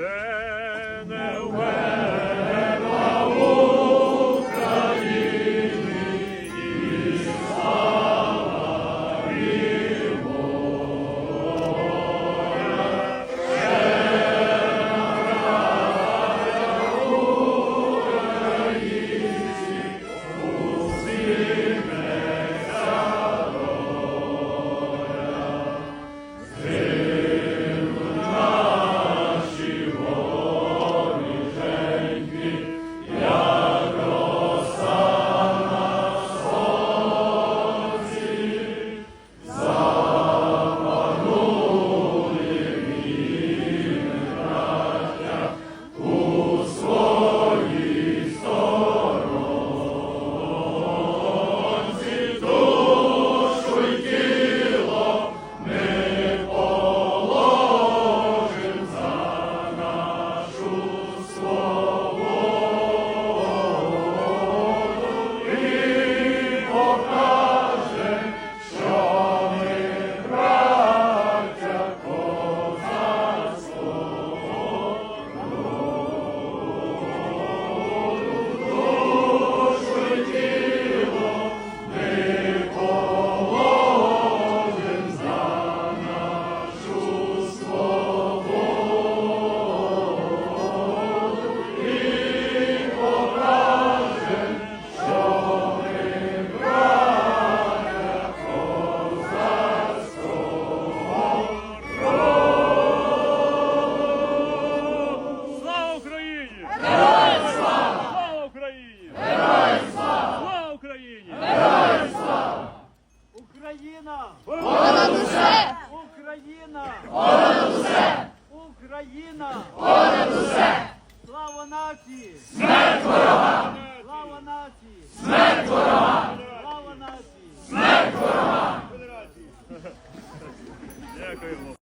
Ten Україні! Україна! Понад усе! Україна! Понад усе! Україна! Понад усе! Слава! Слава нації! Смерть ворогам!